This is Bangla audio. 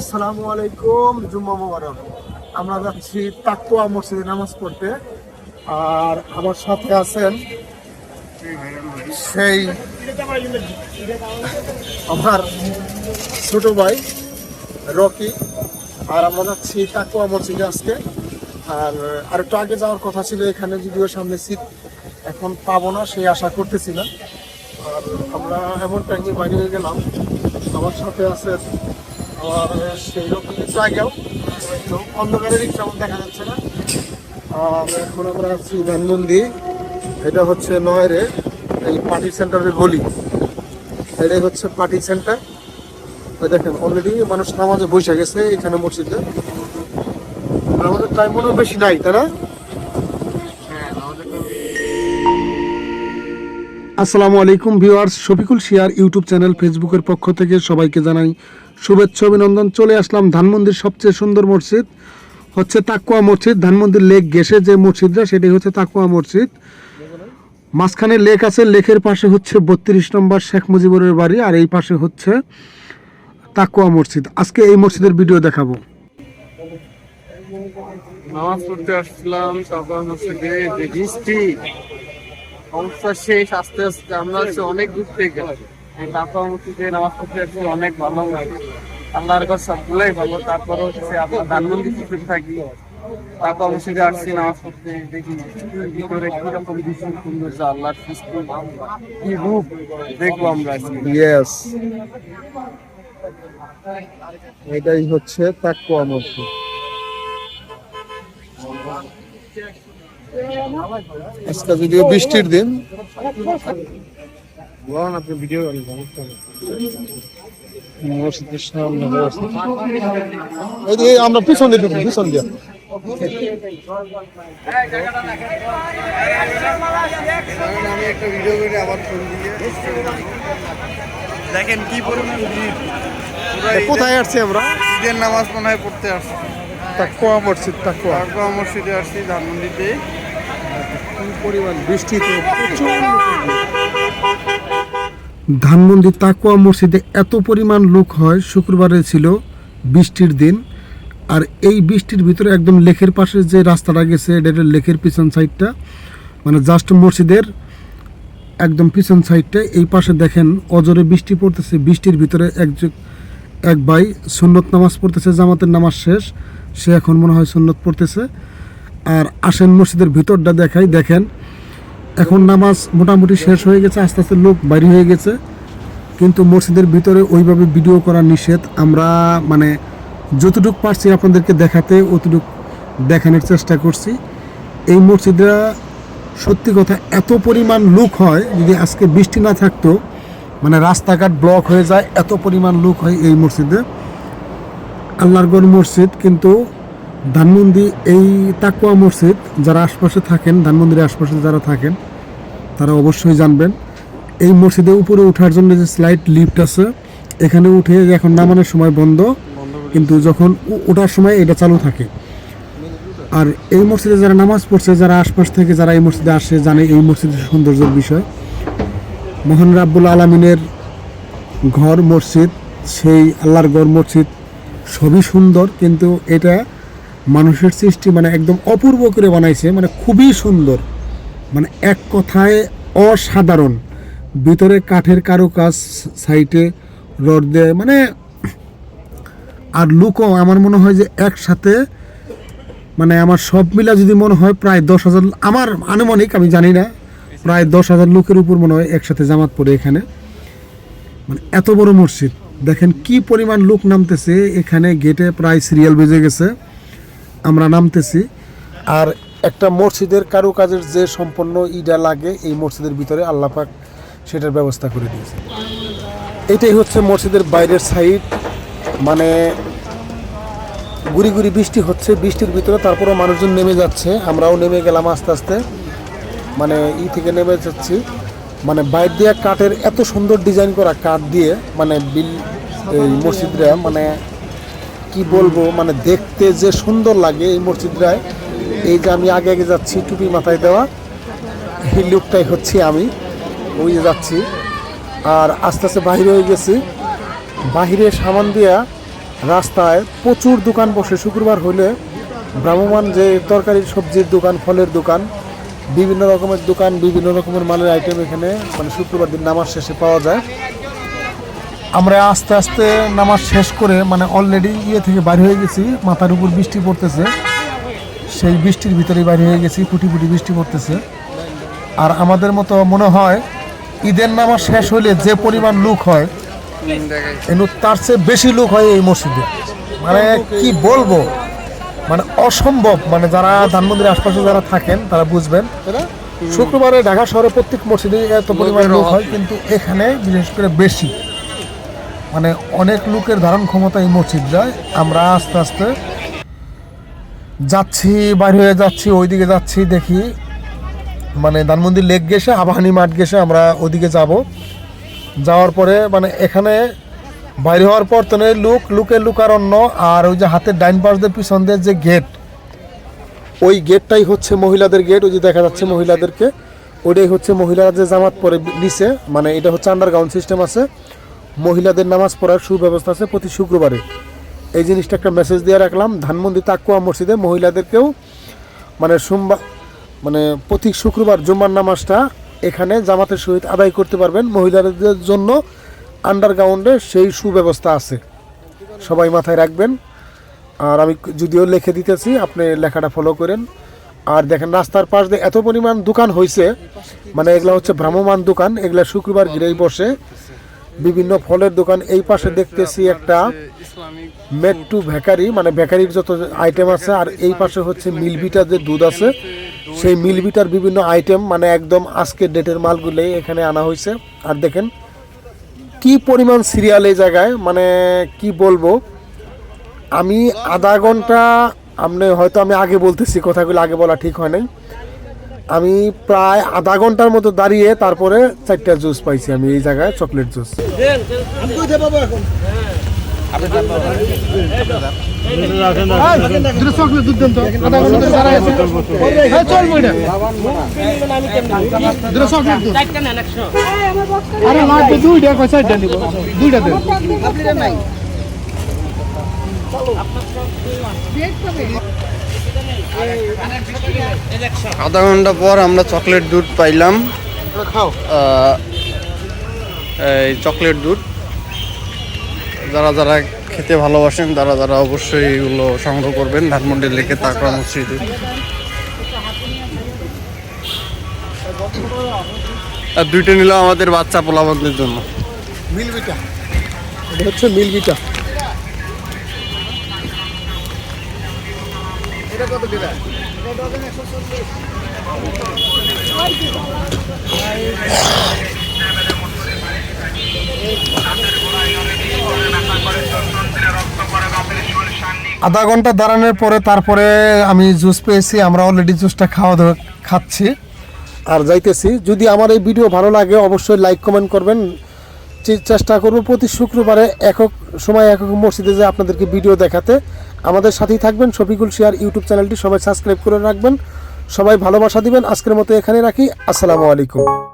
আসসালামু আলাইকুম, জুম্মা মোবারক। আমরা যাচ্ছি তাকুয়া মসজিদে নামাজ পড়তে। আর আমার সাথে আছেন সেই আমার ছোট ভাই, রকি। আর আমরা যাচ্ছি তাকুয়া মসজিদে আজকে। আর আর একটু আগে যাওয়ার কথা ছিল, এখানে যদিও সামনে সিট এখন পাবো না, সেই আশা করতেছিলাম। আর আমরা এমন টাইমে বাইরে গেলাম। আমার সাথে আছে আর সেই রকম কিছু আগেও তো অন্ধকারের যেমন দেখা যাচ্ছে না। আর এটা হচ্ছে নয়রে এই পার্টি সেন্টারের গলি। এটাই হচ্ছে পার্টি সেন্টার দেখেন, অলরেডি মানুষ নামাজে বসে গেছে, এখানে মসজিদে আমাদের টাইম মনে বেশি নাই, তাই আসসালামু আলাইকুম ভিউয়ার্স, শফিকুল শিয়ার ইউটিউব চ্যানেল ফেসবুকের পক্ষ থেকে সবাইকে জানাই শুভেচ্ছা, অভিনন্দন। চলে আসলাম ধানমন্দির সবচেয়ে সুন্দর মসজিদ, হচ্ছে তাকুয়া মসজিদ। ধানমন্দির লেক গেসে যে মসজিদটা সেটাই হচ্ছে তাকুয়া মসজিদ। মাঝখানে লেক আছে, লেকের পাশে হচ্ছে বত্রিশ নম্বর শেখ মুজিবুরের বাড়ি, আর এই পাশে হচ্ছে তাকুয়া মসজিদ। আজকে এই মসজিদের ভিডিও দেখাবো। নামাজ পড়তে আসছিলাম তখন হচ্ছে অবস্থা শেষ, আস্তে আস্তে আমরা হচ্ছে অনেক দূর থেকে এই তারপর মসজিদে নামাজ পড়তে আসছি, অনেক ভালো লাগে। আল্লাহর কাছে সবগুলোই ভালো। তারপর হচ্ছে আপনার ধানমন্দি কিছু থাকি। তারপর মসজিদে আসছি নামাজ পড়তে। দেখি ভিতরে কীরকম ভীষণ সুন্দর যে আল্লাহর কি রূপ দেখব আমরা ইয়েস এটাই হচ্ছে তাকুয়া মসজিদ। আজকে যদিও বৃষ্টির দিন। আমরা পিছন দিয়ে ঢুকবো, পিছন দিয়ে। আমি একটা ভিডিও করে আবার দেখেন কি পরিমাণ কোথায় আসছি আমরা? ঈদের নামাজ মনে হয় পড়তে আসছি। তাকুয়া মসজিদ তাকুয়া। তারপর মসজিদে আসছি ধানমন্ডিতে। পরিমাণ ধানমন্ডি তাকুয়া মসজিদে এত পরিমাণ লোক হয়, শুক্রবারে ছিল বৃষ্টির দিন। আর এই বৃষ্টির ভিতরে একদম লেকের পাশে যে রাস্তাটা গেছে, এটা লেকের পিছন সাইডটা। মানে জাস্ট মসজিদের একদম পিছন সাইডটা। এই পাশে দেখেন অজরে বৃষ্টি পড়তেছে, বৃষ্টির ভিতরে এক এক ভাই সুন্নত নামাজ পড়তেছে, জামাতের নামাজ শেষ। সে এখন মনে হয় সুন্নত পড়তেছে। আর আসেন মসজিদের ভিতরটা দেখাই, দেখেন। এখন নামাজ মোটামুটি শেষ হয়ে গেছে, আস্তে আস্তে লোক বাইরে হয়ে গেছে। কিন্তু মসজিদের ভিতরে ওইভাবে ভিডিও করা নিষেধ। আমরা মানে যতটুকু পারছি আপনাদেরকে দেখাতে, অতটুকু দেখানোর চেষ্টা করছি। এই মসজিদটা সত্যি কথা এত পরিমাণ লোক হয়, যদি আজকে বৃষ্টি না থাকতো মানে রাস্তাঘাট ব্লক হয়ে যায়, এত পরিমাণ লোক হয় এই মসজিদে। আল্লাহরগড় মসজিদ, কিন্তু ধানমন্দি এই তাকুয়া মসজিদ, যারা আশপাশে থাকেন ধানমন্দিরের আশপাশে যারা থাকেন, তারা অবশ্যই জানবেন। এই মসজিদে উপরে ওঠার জন্য যে স্লাইড লিফট আছে, এখানে উঠে এখন নামানোর সময় বন্ধ, কিন্তু যখন ওঠার সময় এটা চালু থাকে। আর এই মসজিদে যারা নামাজ পড়ছে, যারা আশপাশ থেকে যারা এই মসজিদে আসে, জানে এই মসজিদের সৌন্দর্যের বিষয়। মোহন রাব্বুল আলমিনের ঘর মসজিদ, সেই আল্লাহর গড় মসজিদ সবই সুন্দর, কিন্তু এটা মানুষের সৃষ্টি মানে একদম অপূর্ব করে বানাইছে মানে খুবই সুন্দর। মানে এক কথায় অসাধারণ। ভিতরে কাঠের কারুকাজ, সাইটে রড দিয়ে মানে আর লুকও আমার মনে হয় যে একসাথে মানে আমার সব মিলা যদি মনে হয় প্রায় দশ হাজার, আমার আনুমানিক, আমি জানি না, প্রায় দশ হাজার লোকের উপর মনে হয় একসাথে জামাত পড়ে এখানে। মানে এত বড় মসজিদ। দেখেন কি পরিমাণ লোক নামতেছে, এখানে গেটে প্রায় সিরিয়াল বেজে গেছে। আমরা নামতেছি। আর একটা মসজিদের কারুকাজের যে সম্পন্ন ইটা লাগে, এই মসজিদের ভিতরে আল্লাপাক সেটার ব্যবস্থা করে দিয়েছে। এটাই হচ্ছে মসজিদের বাইরের সাইড। মানে গুড়ি গুড়ি বৃষ্টি হচ্ছে, বৃষ্টির ভিতরে তারপরেও মানুষজন নেমে যাচ্ছে। আমরাও নেমে গেলাম আস্তে আস্তে। মানে ই থেকে নেমে যাচ্ছি। মানে বাইর দিয়ে কাঠের এত সুন্দর ডিজাইন করা কাঠ দিয়ে মানে বিল এই মসজিদরা মানে কি বলব মানে দেখতে যে সুন্দর লাগে এই মসজিদটায়। এই যে আমি আগে আগে যাচ্ছি, টুপি মাথায় দেওয়া। এই লুকটাই হচ্ছে আমি। ওই যাচ্ছি। আর আস্তে আস্তে বাহির হয়ে গেছি। বাহিরে সামান দিয়া রাস্তায় প্রচুর দোকান বসে। শুক্রবার হলে ভ্রাম্যমান যে তরকারি, সবজির দোকান, ফলের দোকান, বিভিন্ন রকমের দোকান, বিভিন্ন রকমের মালের আইটেম এখানে মানে শুক্রবার দিন নামাজ শেষে পাওয়া যায়। আমরা আস্তে আস্তে নামাজ শেষ করে মানে অলরেডি ইয়ে থেকে বাইরে হয়ে গেছি, মাথার উপর বৃষ্টি পড়তেছে। সেই বৃষ্টির ভিতরে বাইরে হয়ে গেছি ফুটি ফুটি বৃষ্টি পড়তেছে। আর আমাদের মতো মনে হয় ঈদের নামাজ শেষ হলে যে পরিমাণ লোক হয় তার চেয়ে বেশি লোক হয় এই মসজিদে। মানে কি বলব? মানে অসম্ভব। মানে যারা ধানমন্দিরের আশপাশে যারা থাকেন, তারা বুঝবেন। শুক্রবারে ঢাকা শহরে প্রত্যেক মসজিদে এত পরিমাণ লোক হয়, কিন্তু এখানে বিশেষ করে বেশি। মানে অনেক লোকের ধারণ ক্ষমতা এই মসজিদ যায় আমরা আস্তে আস্তে যাচ্ছি, বাইরে হয়ে যাচ্ছি, ওইদিকে যাচ্ছি, দেখি। মানে ধানমন্দির লেক গেছে, আবাহানি মাঠ গেছে, আমরা ওদিকে যাব। যাওয়ার পরে মানে এখানে বাইরে হওয়ার পর তো লুক, লুকের লুকারণ্য আর ওই যে হাতের ডাইন পাশদের পিছন দিয়ে যে গেট, ওই গেটটাই হচ্ছে মহিলাদের গেট, ওই যে দেখা যাচ্ছে মহিলাদেরকে। ওইটাই হচ্ছে মহিলারা যে জামাত পরে নিচে মানে এটা হচ্ছে আন্ডারগ্রাউন্ড সিস্টেম আছে। মহিলাদের নামাজ পড়ার সুব্যবস্থা আছে প্রতি শুক্রবারে। এই জিনিসটা একটা মেসেজ দিয়ে রাখলাম। ধানমন্দি তাকুয়া মসজিদে মহিলাদেরকেও মানে সোমবার মানে প্রতি শুক্রবার জুম্মার নামাজটা এখানে জামাতের সহিত আদায় করতে পারবেন। মহিলাদের জন্য আন্ডারগ্রাউন্ডে সেই সুব্যবস্থা আছে। সবাই মাথায় রাখবেন। আর আমি যদিও লিখে দিতেছি, আপনি লেখাটা ফলো করেন। আর দেখেন রাস্তার পাশ দিয়ে এত পরিমাণ দোকান হয়েছে মানে এগুলা হচ্ছে ভ্রাম্যমান দোকান। এগুলা শুক্রবার ঘিরেই বসে। বিভিন্ন ফলের দোকান এই পাশে দেখতেছি একটা মেট্টু ভেকারি মানে ভেকারির যত আইটেম আছে, আর এই পাশে হচ্ছে মিলবিটার যে দুধ আছে, সেই মিলবিটার বিভিন্ন আইটেম মানে একদম আজকের ডেটের মালগুলোই এখানে আনা হয়েছে। আর দেখেন, কি পরিমাণ সিরিয়াল এই জায়গায় মানে কি বলব, আমি আধা ঘণ্টা আপনি হয়তো আমি আগে বলতেছি, কথাগুলো আগে বলা ঠিক হয় নাই। আমি প্রায় আধা ঘণ্টার মতো দাঁড়িয়ে তারপরে চারটা জুস পাইছি আমি এই জায়গায় চকলেট জুস দুইটা দুইটা আধা ঘণ্টা পর আমরা চকলেট দুধ পাইলাম। এই চকলেট দুধ। যারা যারা খেতে ভালোবাসেন তারা তারা অবশ্যই এগুলো সংগ্রহ করবেন ধানমন্ডির লেকে তাকরা মসজিদে আর দুইটা নিলাম আমাদের বাচ্চা পোলাবানদের জন্য। মিলবিটা এটা হচ্ছে মিলবিটা আধা ঘণ্টা দাঁড়ানোর পরে তারপরে আমি জুস পেয়েছি, আমরা অলরেডি জুসটা খাওয়া দাওয়া খাচ্ছি। আর যাইতেছি, যদি আমার এই ভিডিও ভালো লাগে, অবশ্যই লাইক কমেন্ট করবেন। চেষ্টা করব প্রতি শুক্রবারে একক সময়, একক মসজিদে যে আপনাদেরকে ভিডিও দেখাতে। আমাদের সাথেই থাকবেন শফিকুল শেয়ার ইউটিউব চ্যানেলটি। সবাই সাবস্ক্রাইব করে রাখবেন। সবাই ভালোবাসা দিবেন। আজকের মতো এখানে রাখি। আসসালামু আলাইকুম।